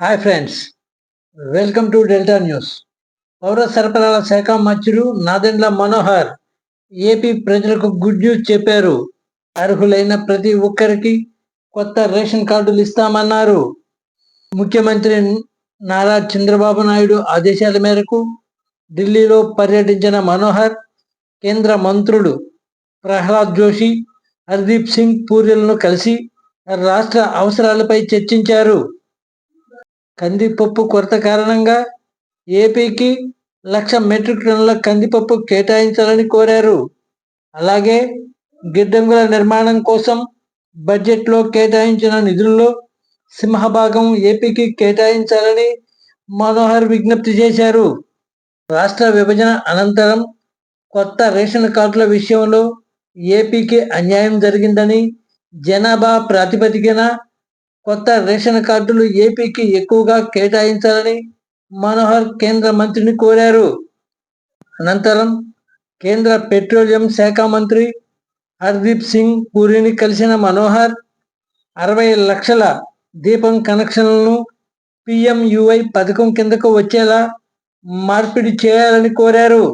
Hi friends welcome to Delta News పౌర సరఫరాల శాఖ మంత్రులు నాదెండ్ల మనోహర్ ఏపీ ప్రజలకు గుడ్ న్యూస్ చెప్పారు. అర్హులైన ప్రతి ఒక్కరికి కొత్త రేషన్ కార్డులు ఇస్తామన్నారు. ముఖ్యమంత్రి నారా చంద్రబాబు నాయుడు ఆదేశాల మేరకు ఢిల్లీలో పర్యటించిన మనోహర్ కేంద్ర మంత్రులు ప్రహ్లాద్ జోషి హర్దీప్ సింగ్ పూరిలను కలిసి రాష్ట్ర అవసరాలపై చర్చించారు. కందిపప్పు కొరత కారణంగా ఏపీకి లక్ష మెట్రిక్ టన్నుల కందిపప్పు కేటాయించాలని కోరారు. అలాగే గిడ్డంగుల నిర్మాణం కోసం బడ్జెట్లో కేటాయించిన నిధుల్లో సింహభాగం ఏపీకి కేటాయించాలని మనోహర్ విజ్ఞప్తి చేశారు. రాష్ట్ర విభజన అనంతరం కొత్త రేషన్ కార్డుల విషయంలో ఏపీకి అన్యాయం జరిగిందని జనాభా ప్రాతిపదికన కొత్త రేషన్ కార్డులు ఏపీకి ఎక్కువగా కేటాయించాలని మనోహర్ కేంద్ర మంత్రిని కోరారు. అనంతరం కేంద్ర పెట్రోలియం శాఖ మంత్రి హర్దీప్ సింగ్ పూరిని కలిసిన మనోహర్ అరవై లక్షల దీపం కనెక్షన్లను పిఎంయుఐ పథకం కిందకు వచ్చేలా మార్పిడి చేయాలని కోరారు.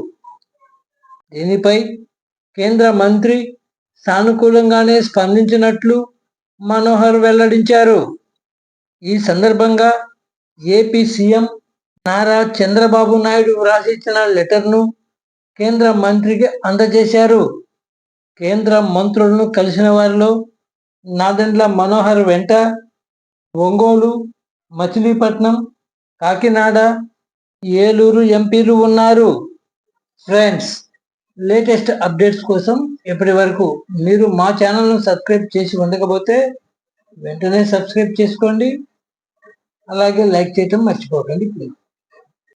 దీనిపై కేంద్ర మంత్రి సానుకూలంగానే స్పందించినట్లు మనోహర్ వెల్లడించారు. ఈ సందర్భంగా ఏపీ సీఎం నారా చంద్రబాబు నాయుడు వ్రాసిచ్చిన లెటర్ను కేంద్ర మంత్రికి అందజేశారు. కేంద్ర మంత్రులను కలిసిన వారిలో నాదెండ్ల మనోహర్ వెంట ఒంగోలు మచిలీపట్నం కాకినాడ ఏలూరు ఎంపీలు ఉన్నారు. ఫ్రెండ్స్ లేటెస్ట్ అప్డేట్స్ కోసం ఇప్పటి వరకు మీరు మా ఛానల్ను సబ్స్క్రైబ్ చేసి ఉండకపోతే వెంటనే సబ్స్క్రైబ్ చేసుకోండి. అలాగే లైక్ చేయటం మర్చిపోకండి ప్లీజ్